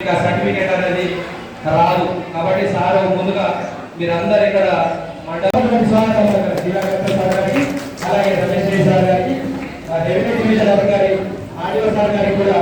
Certificate అనేది రాదు. కాబట్టి సార్ ముందుగా మీరందరూ ఇక్కడ మండలం సార్ దివాకర్ సార్ గారికి అలాగే రమేష్ రెడ్డి సార్ గారికి రెవెన్యూ డివిజన్ అధికారి ఆర్డీఓ సార్ గారికి కూడా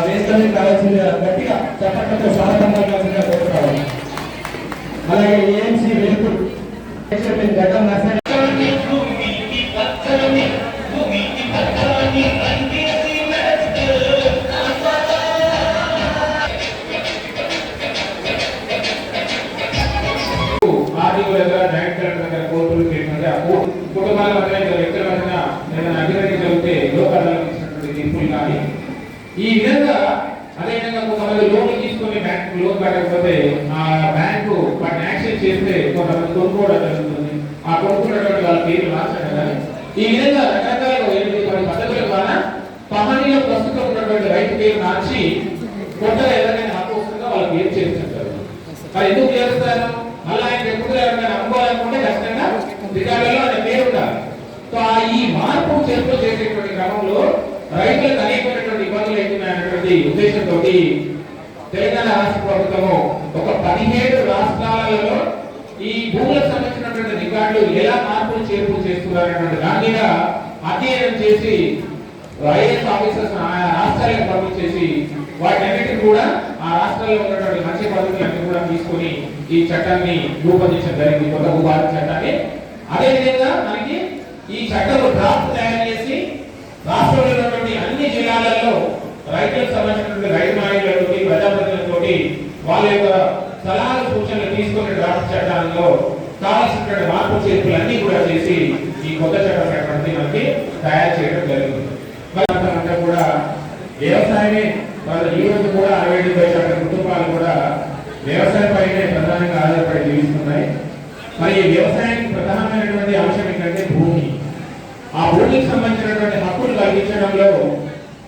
వేసుకొని కావాల్సిన గట్టిగా చప్పట్లతో స్వాగతం పలకాల్సిందిగా కోరుతాము అలాగే ఏఎంసీ వెలుపు గతం ఉన్నటువంటి నాచి పేరు మార్చి కొత్తగా ఎవరైనా హక్కు వస్తుందో వాళ్ళకి ఏం చేస్తుంటారు మరి ఎందుకు చేస్తారు? మళ్ళీ ఆయన ఎప్పుడు ఎవరైనా అమ్ముకోవాలనుకుంటే ఖచ్చితంగా రికార్డులో ఆయన పేరు ఉండాలి. సో ఆ ఈ మార్పు చేర్పు చేసేటువంటి క్రమంలో రైతులకు అనేకమైనటువంటి ఇబ్బందులు అవుతున్నాయనేటువంటి ఉద్దేశంతో తెలంగాణ రాష్ట్ర ప్రభుత్వము ఒక పదిహేడు రాష్ట్రాలలో ఈ భూములకు సంబంధించినటువంటి రికార్డులు ఎలా మార్పులు చేర్పులు చేస్తున్నారనేటువంటి దాని మీద అధ్యయనం చేసి ఐఏఎస్ ఆఫీసర్స్ ఆయా రాష్ట్రాలకు పంపించేసి వాటన్నిటిని కూడా ఆ రాష్ట్రాల్లో ఉన్నటువంటి మంచి పద్ధతులన్నీ కూడా తీసుకొని ఈ చట్టాన్ని రూపొందించడం జరిగింది కొత్త భూభారత చట్టాన్ని. అదేవిధంగా మనకి ఈ చట్టం డ్రాఫ్ట్ తయారు చేసి రాష్ట్రంలో ఉన్నటువంటి అన్ని జిల్లాలలో రైతులకు సంబంధించినటువంటి రైతు నాయకులతోటి ప్రజాప్రతినిధులతోటి వాళ్ళ యొక్క సలహాలు సూచనలు తీసుకునే డ్రాఫ్ట్ చట్టాలలో కావాల్సినటువంటి మార్పు చేర్పులు అన్ని కూడా చేసి ఈ కొత్త చట్టం అనేటువంటి మనకి తయారు చేయడం జరుగుతుంది అంటే కూడా వ్యవసాయమే వాళ్ళ ఈ రోజు కూడా అరవై ఐదు శాతం కుటుంబాలు కూడా వ్యవసాయపైనే ప్రధానంగా ఆధారపడి జీవిస్తున్నాయి. మరి ఈ వ్యవసాయానికి ప్రధానమైనటువంటి అంశం ఏంటంటే భూమి. ఆ భూమికి సంబంధించినటువంటి హక్కులు కలిగించడంలో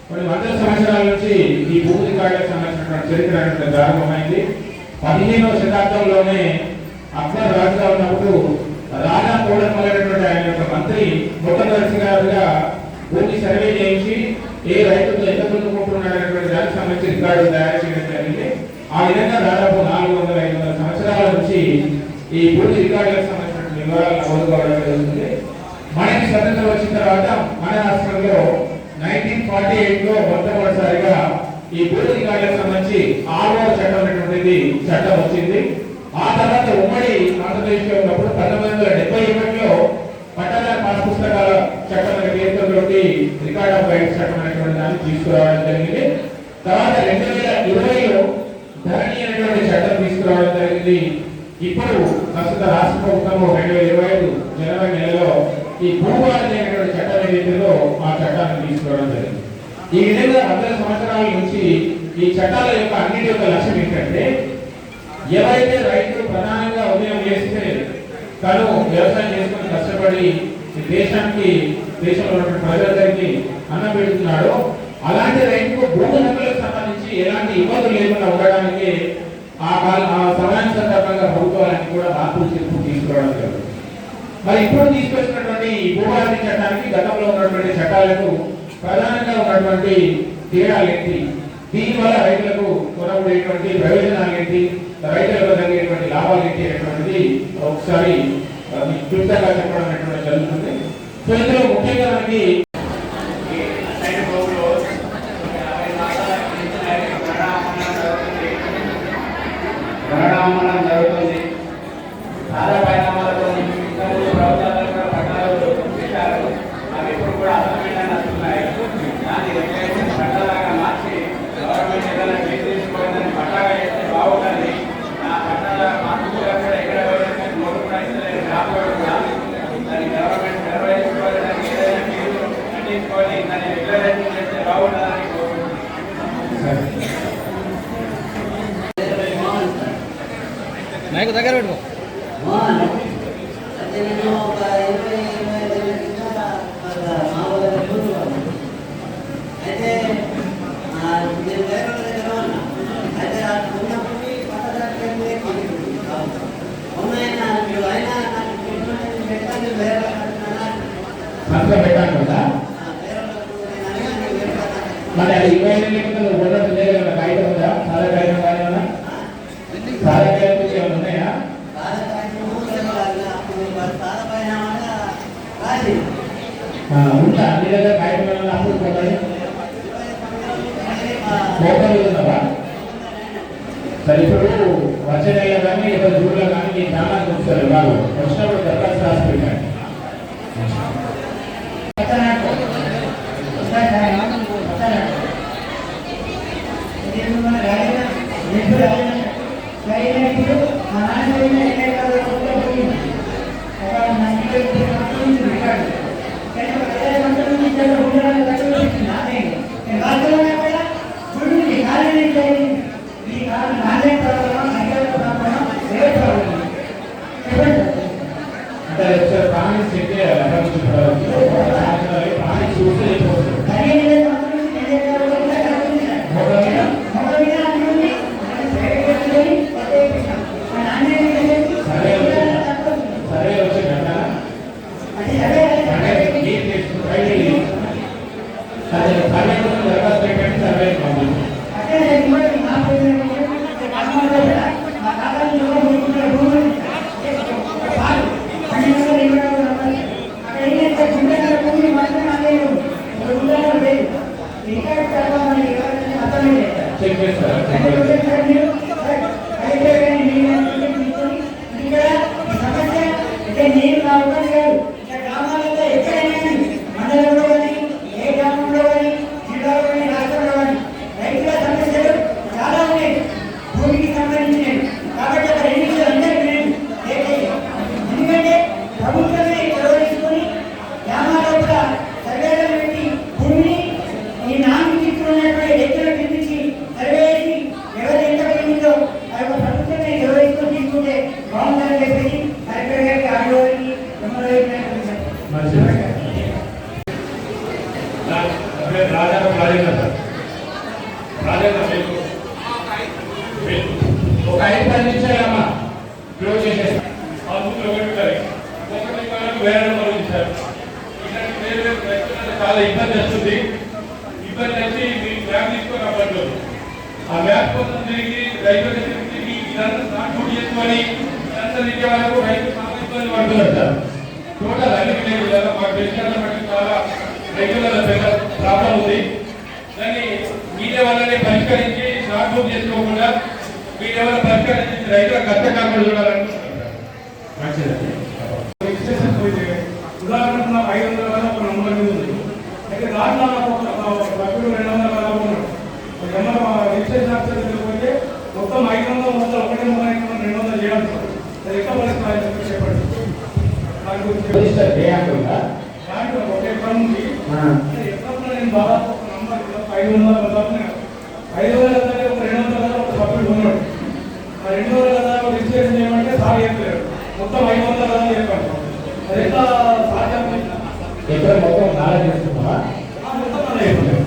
కొన్ని వందల సంవత్సరాల నుంచి ఈ భూమి రికార్డులకు సంబంధించినటువంటి చరిత్ర ప్రారంభమైంది పదిహేనవ శతాబ్దంలోనే అక్బర్ రాజుగా ఉన్నప్పుడు రాజా కోడమలైనటువంటి ఆయన యొక్క మంత్రి మొట్టమొదటిసారిగా భూమి సర్వే చేయించి ఏ రైతులు ఎంత దున్నుకుంటున్నాడు అనేటువంటి దానికి సంబంధించి రికార్డు తయారు చేయడం జరిగింది. ఆ విధంగా దాదాపు నాలుగు వందల ఐదు వందల సంవత్సరాల నుంచి ఈ భూమి రికార్డులకు సంబంధించిన వివరాలను అందుకోవడం కావడం జరుగుతుంది. మనకి స్వతంత్రం వచ్చిన తర్వాత మన రాష్ట్రంలో నైన్టీన్ ఫార్టీ ఎయిట్లో మొట్టమొదటిసారిగా ఈ పూర్తి రికార్డులకు సంబంధించి ఆరో చట్టం అనేటువంటిది చట్టం వచ్చింది. ఆ తర్వాత ఉమ్మడి ఆంధ్రప్రదేశ్లో ఉన్నప్పుడు పంతొమ్మిది వందల డెబ్బై ఒకటిలో పట్టణ పాస్ పుస్తకాల చట్టం అనే పేరుతోటి రికార్డ్ ఆఫ్ రైట్స్ చట్టం అనేటువంటి దాన్ని తీసుకురావడం జరిగింది. తర్వాత రెండు వేల ఇరవైలో ధరణి అనేటువంటి చట్టం తీసుకురావడం జరిగింది. ఇప్పుడు ప్రస్తుత రాష్ట్ర ప్రభుత్వం రెండు వేల ఇరవై ఐదు జనవరి నెలలో ఈ భూభారతి అనేటువంటి చట్టం ఏదైతుందో ఆ చట్టాన్ని తీసుకురావడం జరిగింది. ఈ విధంగా వందల సంవత్సరాల నుంచి ఈ చట్టాల యొక్క అన్నిటి యొక్క లక్ష్యం ఏంటంటే ఎవరైతే రైతులు ప్రధానంగా ఉదయం చేస్తే తను వ్యవసాయం చేసుకుని కష్టపడి ఈ దేశానికి దేశంలో ఉన్న ప్రజలందరికీ అన్నం పెడుతున్నాడో. అలాంటి రైతుకు భూమి హక్కులకు సంబంధించి ఎలాంటి ఇబ్బందులు లేకుండా ఉండడానికి ఆ కాల ఆ సమయానికి సందర్భంగా ప్రభుత్వాలన్నీ కూడా మార్పులు చేస్తూ తీసుకురావడం జరుగుతుంది మరి ఇప్పుడు తీసుకొచ్చినటువంటి ఈ భూభారతి చట్టానికి గతంలో ఉన్నటువంటి చట్టాలకు ప్రధానంగా ఉన్నటువంటి తేడాలు ఏంటి? దీనివల్ల రైతులకు కొనబడేటువంటి ప్రయోజనాలు ఏంటి? రైతులకు జరిగేటువంటి లాభాలు ఏంటి అనేటువంటిది ఒకసారి ఆ, మీకు చెప్పడం అనేటువంటి జరుగుతుంది సో ఇందులో ముఖ్యంగా మనకి పరిణామం జరుగుతుంది చాలా పరిణామాలతో ఇంతకుముందు ప్రభుత్వాలు కూడా పట్టాలు చేశారు అవి ఇప్పుడు కూడా అర్థమైన నడుస్తున్నాయి దాన్ని రెగ్యులేషన్ పట్టాలాగా మార్చి గవర్నమెంట్ ఏదైనా కేసు తీసుకోవాలని పట్టాగా చేస్తే బాగుంటుంది ఆ పట్టాల మార్పు కూడా ఎక్కడ పోయినా నోటు కూడా ఇస్తలేదు రాబోయే కూడా దాన్ని గవర్నమెంట్ నిర్వహించుకోవాలి దానికి ఏదైనా కేసు కట్టించుకొని దాన్ని రెగ్యులేషన్ చేస్తే బాగుంటుందని కోరుకుంటున్నాను మైక్ దగ్గర పెట్టుకో అయితే నేను వేరే వాళ్ళ దగ్గర ఉన్నా అయితే ఆ ఉన్నప్పుడు పట్టదారు ఉన్నాయన మీరు అయినా నాకు పెట్టండి వేరే సంస్థ పెట్టాను కదా వేరే వాళ్ళకు నేను అడిగాను వేరే వాళ్ళకి మరి అది ఇరవై ఉంటా లేదా బయట వెళ్ళాలి అప్పుడు పోతాయి? పోతాయి ఉన్నావా? సరే ఇప్పుడు వచ్చే నెల కానీ ఇక్కడ జూన్లో కానీ మీ గ్రామానికి వస్తారు వాళ్ళు. వచ్చినప్పుడు దరఖాస్తు రాసి లేదు చెక్ చేస్తారా అంటే ఒకసారి మీరు అయితే కానీ మీరు అనుకుంటే తీసుకొని ఇక్కడ ఈ సమస్య అంటే నేను నా ఒకటి కాదు ఇక్కడ గ్రామాలలో ఎక్కడైనా కానీ మండలంలో కానీ ఏ గ్రామంలో కానీ జిల్లాలో కానీ రాష్ట్రంలో కానీ రైతుల సమస్యలు చాలా ఉన్నాయి భూమికి సంబంధించినవి కాబట్టి అక్కడ ఎన్నికలు అందరికీ లేదు ఏకైక. ఎందుకంటే ప్రభుత్వమే చొరవ తీసుకొని గ్రామాల్లో కూడా సర్వేలు పెట్టి భూమిని ఈ నాలుగు దిక్కులు ఉన్నటువంటి రైతులను పిలిపించి సర్వే చేసి ఎవరు ఎంత పోయిందో ఆ యొక్క ప్రభుత్వమే చొరవ తీసుకొని తీసుకుంటే బాగుందని చెప్పేసి కలెక్టర్ గారికి ఆడవారికి ఎమ్మెల్యే గారికి మంచిది రాజారావు రాజేంద్ర సార్ రాజేంద్ర మీకు మీకు ఒక ఐదు పది నిమిషాలమ్మా క్లోజ్ ఒకటి ఒకటి వేరే నెంబర్ ఇచ్చారు. ఇలాంటి వేరే వ్యక్తులకు చాలా ఇబ్బంది వస్తుంది. ఇబ్బంది వచ్చి మీ మ్యాప్ తీసుకొని అవ్వట్లేదు ఆ మ్యాప్ కోసం తిరిగి తిరిగి ఇదంతా చేసుకొని ఇదంతా తిరిగే వరకు రైతు చాలా ఇబ్బంది పడుతున్నారు సార్. టోటల్ అన్ని మాకు తెలిసిన మటుకు చాలా రెగ్యులర్ పెద్ద ప్రాబ్లం ఉంది. దాన్ని మీడియా వల్లనే పరిష్కరించి సాగు చేసుకోకుండా మీడియా వల్ల పరిష్కరించి రైతుల కష్ట కాకుండా చూడాలనుకుంటున్నారు రిజిస్ట్రేషన్ ఉదాహరణకు నాకు ఐదు వందల వేల ఒక మీద ఉంది. అయితే దాంట్లో నాకు సభ్యుడు రెండు వందల వేల ఉన్నాడు నెంబర్. రిజిస్ట్రేషన్ ఆఫీసర్ దగ్గరికి పోతే మొత్తం ఐదు వందల మొత్తం ఒకటి రెండు వందలు చేయాలి అది ఎట్లా పరిస్థితి చెప్పండి. దాని గురించి. రిజిస్టర్ దాంట్లో ఒక ఉంది. ఎకరం నేను దాదాపు ఒక నంబర్ ఐదు వందల దాదాపు నేను ఐదు వందల కంటే ఒక రెండు వందల కదా ఒక సభ్యుడు ఉన్నాడు ఆ రెండు వందల కదా రిజిస్ట్రేషన్ చేయమంటే సార్ చెప్పలేరు మొత్తం ఐదు వందల కదా చెప్పాను అది ఎట్లా సాధ్యం ఎక్కడ మొత్తం నాలెడ్జ్ చేస్తున్నావా ఆ మొత్తం అలా చెప్పలేదు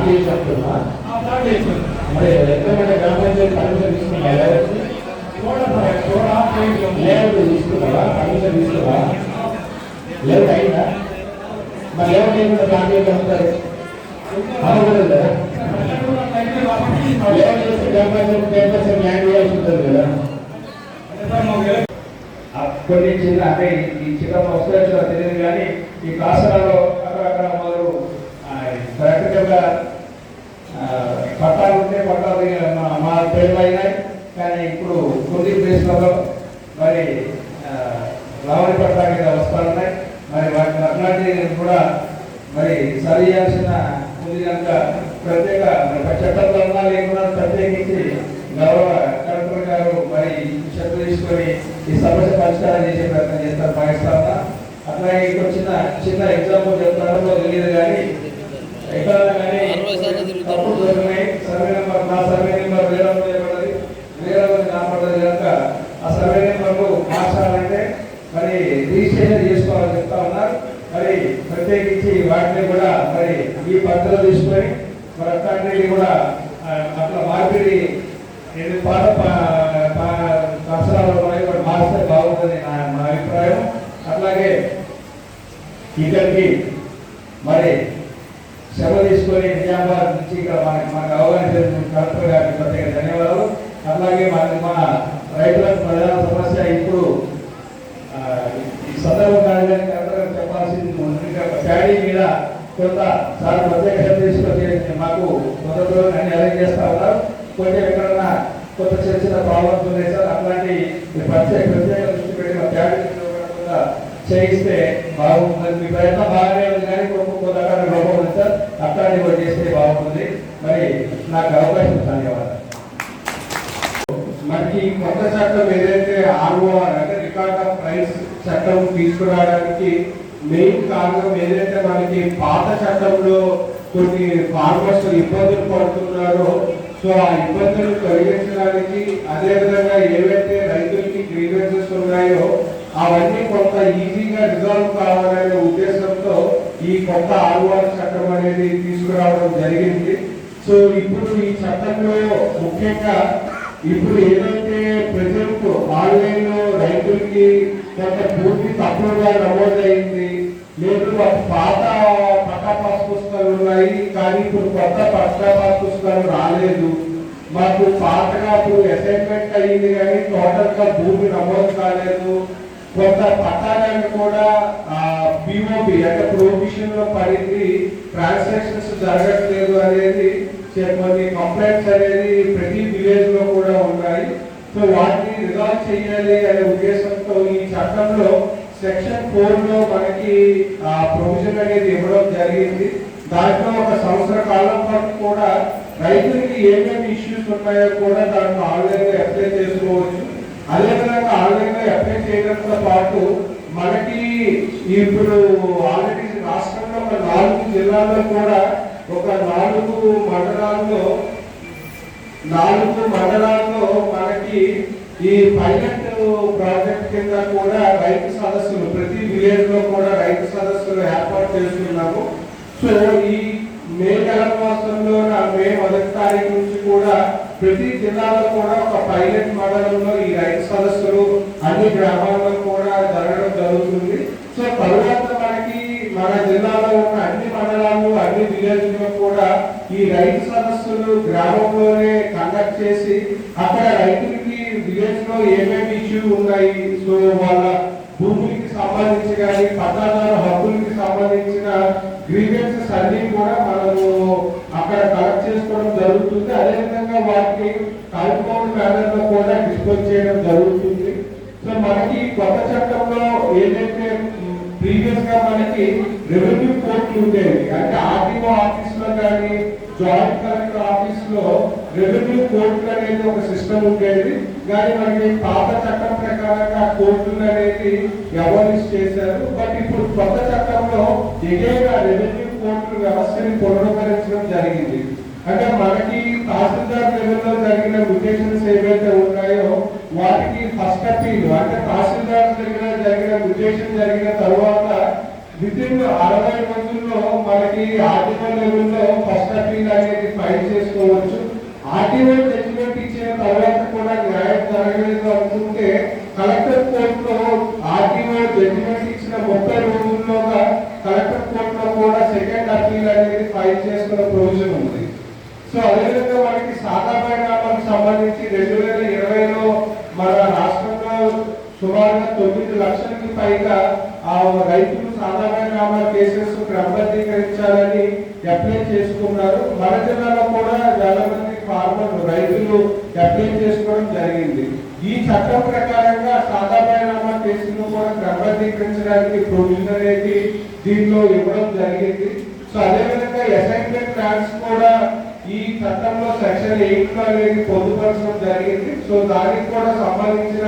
లేదా చేసేస్తున్నా మరి ఎంతమంది గ్రామ పంచాయతీ పర్మిషన్ తీసుకున్నావా లేఅవుట్ తీసుకున్నావా పర్మిషన్ లేఅవుట్ అయిందా మరి లేఅవుట్ లేఅవుట్ చేస్తే గ్రామ పంచాయతీ టెన్ పర్సెంట్ ల్యాండ్ ఉంటుంది కదా కొన్ని చిన్న అంటే ఈ చిన్న వస్తాయో తెలియదు కానీ ఈ కాసరాలో అక్కడక్కడ మొదలు ప్రాక్టికల్గా పట్టాలు ఉంటే పట్టాలు మా- మా పేర్లు అయినాయి. కానీ ఇప్పుడు కొన్ని ప్లేస్లలో మరి రావణి పట్టా మీద వస్తున్నాయి మరి వాటిని అట్లాంటివి కూడా మరి సరి చేయాల్సిన ఉంది కనుక ప్రత్యేక మరి చట్టంలో ఉన్నా లేకుండా ప్రత్యేకించి గౌరవ కలెక్టర్ గారు మరి శ్రద్ధ తీసుకొని ఈ సమస్య పరిష్కారం చేసే ప్రయత్నం చేస్తారు. భావిస్తా ఉన్నా అట్లాగే ఇక్కడ చిన్న చిన్న ఎగ్జాంపుల్ చెప్తారో తెలియదు కానీ ఎక్కడైనా కానీ తప్పులు జరుగుతున్నాయి. సర్వే నెంబర్ నా సర్వే నెంబర్ వేరే వాళ్ళు ఏమన్నది వేరే వాళ్ళు నాపడ్డది కనుక ఆ సర్వే నెంబర్లు మార్చాలంటే మరి రిజిస్ట్రేషన్ చేసుకోవాలని చెప్తా ఉన్నారు మరి ప్రత్యేకించి వాటిని కూడా మరి ఈ పద్ధతిలో తీసుకొని మరి అట్లాంటివి కూడా అట్లా మార్పిడి ఇది పాత అవసరాలు ఉన్నాయి కూడా మారిస్తే బాగుంటుంది నా అభిప్రాయం. అట్లాగే ఇక్కడికి మరి సెలవు తీసుకొని నిజామాబాద్ నుంచి ఇక్కడ మనకి మనకు అవగాహన చేసిన కలెక్టర్ గారికి ప్రత్యేక ధన్యవాదాలు అట్లాగే మనకి మన రైతులకు ప్రధాన సమస్య ఇప్పుడు ఆ, ఈ సందర్భం కాదు కానీ కలెక్టర్ గారు చెప్పాల్సింది ఉంది. ఇంకా ప్యాడీ మీద కొంత సార్ ప్రత్యేక శ్రద్ధ తీసుకొని మాకు మొదటి రోజు అన్ని అరేంజ్ చేస్తా ఉన్నారు కొంచెం ఎక్కడన్నా కొంత చిన్న చిన్న ప్రాబ్లమ్స్ ఉన్నాయి సార్ అట్లాంటి ప్రత్యేక ప్రత్యేక దృష్టి పెట్టి మా క్యాబినెట్ కూడా చేయిస్తే బాగుంటుంది మీ ప్రయత్నం బాగానే ఉంది కానీ కొంత రకాల లోపం ఉంది సార్ అట్లాంటివి కూడా చేస్తే బాగుంటుంది మరి నాకు అవకాశం ధన్యవాదాలు. మనకి కొత్త చట్టం ఏదైతే ఆర్ఓఆర్ అంటే రికార్డ్ ఆఫ్ రైట్స్ చట్టం తీసుకురావడానికి మెయిన్ కారణం ఏదైతే మనకి పాత చట్టంలో కొన్ని ఫార్మర్స్ ఇబ్బందులు పడుతున్నారో సో ఆ ఇబ్బందులు తొలగించడానికి అదేవిధంగా ఏవైతే రైతులకి గ్రీవెన్సెస్ ఉన్నాయో అవన్నీ కొంత ఈజీగా రిజాల్వ్ కావాలనే ఉద్దేశంతో ఈ కొత్త ఆర్ఓఆర్ చట్టం అనేది తీసుకురావడం జరిగింది. సో ఇప్పుడు ఈ చట్టంలో ముఖ్యంగా ఇప్పుడు ఏదైతే ప్రజలకు ఆన్లైన్లో రైతులకి కొంత పూర్తి తక్కువగా నమోదైంది లేదు పాత పట్టా పాస్ పుస్తకాలు ఉన్నాయి కానీ ఇప్పుడు కొత్త పట్టా పాస్ పుస్తకాలు రాలేదు. మాకు పాతగా ఇప్పుడు అసైన్మెంట్ అయ్యింది కానీ టోటల్గా భూమి నమోదు కాలేదు. కొంత పట్టాలను కూడా పిఓపి అంటే ప్రొవిషన్లో పడింది ట్రాన్సాక్షన్స్ జరగట్లేదు అనేది కొన్ని కంప్లైంట్స్ అనేది ప్రతి విలేజ్లో కూడా ఉన్నాయి. సో వాటిని రిజాల్వ్ చేయాలి అనే ఉద్దేశంతో ఈ చట్టంలో సెక్షన్ ఫోర్లో మనకి ఆ ప్రొవిజన్ అనేది ఇవ్వడం జరిగింది. దాంట్లో ఒక సంవత్సర కాలం పాటు కూడా రైతులకి ఏమేమి ఇష్యూస్ ఉన్నాయో కూడా దాంట్లో ఆన్లైన్లో అప్లై చేసుకోవచ్చు. అదేవిధంగా ఆన్లైన్లో అప్లై చేయడంతో పాటు మనకి ఇప్పుడు ఆల్రెడీ రాష్ట్రంలో ఒక నాలుగు జిల్లాల్లో కూడా ఒక నాలుగు మండలాల్లో నాలుగు మండలాల్లో మనకి ఈ పైలట్ ప్రాజెక్ట్ కింద కూడా రైతు సదస్సులు ప్రతి విలేజ్లో కూడా రైతు సదస్సులు ఏర్పాటు చేస్తున్నాము. సో ఈ మే నెల మాసంలో మే మొదటి తారీఖు నుంచి కూడా ప్రతి జిల్లాలో కూడా ఒక పైలట్ మండలంలో ఈ రైతు సదస్సులు అన్ని గ్రామాల కూడా జరగడం జరుగుతుంది సో తరువాత మనకి మన జిల్లాలో ఉన్న అన్ని మండలాలు అన్ని విలేజ్లో కూడా ఈ రైతు సదస్సులు గ్రామంలోనే కండక్ట్ చేసి అక్కడ రైతులకి విలేజ్లో ఏమేమి ఇష్యూ ఉన్నాయి? సో వాళ్ళ భూములకి సంబంధించి కానీ పట్టాదారు హక్కులకి సంబంధించిన గ్రీవెన్సెస్ అన్ని కూడా మనము అక్కడ కలెక్ట్ చేసుకోవడం జరుగుతుంది. అదేవిధంగా వాటికి కాంపౌండ్ బ్యానర్లో కూడా డిస్పోజ్ చేయడం జరుగుతుంది. సో మనకి కొత్త చట్టంలో ఏదైతే ప్రీవియస్గా మనకి రెవెన్యూ కోర్టులు ఉండేవి అంటే ఆర్టీఓ ఆఫీస్లో కానీ జాయింట్ కలెక్టర్ ఆఫీస్లో రెవెన్యూ కోర్టులు అనేది ఒక సిస్టమ్ ఉండేది. కానీ మనకి పాత చట్టం ప్రకారంగా కోర్టులు అనేది ఎవరిస్ చేశారు? బట్ ఇప్పుడు కొత్త చట్టంలో ఎగైన్ రెవెన్యూ కోర్టుల వ్యవస్థని పునరుద్ధరించడం జరిగింది. అంటే మనకి తహసీల్దార్ లెవెల్లో జరిగిన మ్యుటేషన్స్ ఏవైతే ఉన్నాయో వాటికి ఫస్ట్ అపీల్ అంటే తహసీల్దార్ దగ్గర జరిగిన మ్యుటేషన్ జరిగిన తర్వాత విత్ అరవై రోజుల్లో మనకి ఆర్టికల్ లెవెల్లో ఫస్ట్ అపీల్ అనేది ఫైల్ చేసుకోవచ్చు. ఆర్టీఓ జడ్జిమెంట్ ఇచ్చిన తర్వాత కూడా న్యాయం జరగలేదు అనుకుంటే కలెక్టర్ కోర్టులో ఆర్టీఓ జడ్జిమెంట్ ఇచ్చిన ముప్పై రోజుల్లోగా కలెక్టర్ కోర్టులో కూడా సెకండ్ అపీల్ అనేది ఫైల్ చేసుకున్న ప్రొవిజన్ ఉంది. సో అదేవిధంగా మనకి సాధారణ సంబంధించి రెండు వేల ఇరవైలో మన రాష్ట్రంలో సుమారుగా తొమ్మిది లక్షలకి పైగా ఆ రైతులు సాధారణంగా పరిణామాల కేసెస్ క్రమబద్ధీకరించాలని అప్లై చేసుకున్నారు. మన జిల్లాలో కూడా చాలా మంది ఫార్మర్ రైతులు అప్లై చేసుకోవడం జరిగింది. ఈ చట్టం ప్రకారంగా సాధారణ కేసులు కూడా క్రమబద్ధీకరించడానికి ప్రొవిజన్ అనేది దీనిలో ఇవ్వడం జరిగింది. సో అదేవిధంగా అసైన్మెంట్ ప్లాన్స్ కూడా ఈ చట్టంలో సెక్షన్ ఎయిట్లో అనేది పొందుపరచడం జరిగింది. సో దానికి కూడా సంబంధించిన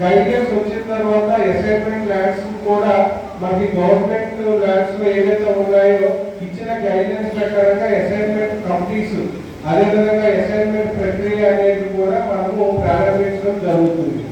గైడెన్స్ వచ్చిన తర్వాత అసైన్మెంట్ ల్యాండ్స్ కూడా మనకి గవర్నమెంట్ ల్యాండ్స్లో ఏవైతే ఉన్నాయో ఇచ్చిన గైడెన్స్ ప్రకారంగా అసైన్మెంట్ కమిటీస్ అదేవిధంగా అసైన్మెంట్ ప్రక్రియ అనేది కూడా మనము ప్రారంభించడం జరుగుతుంది.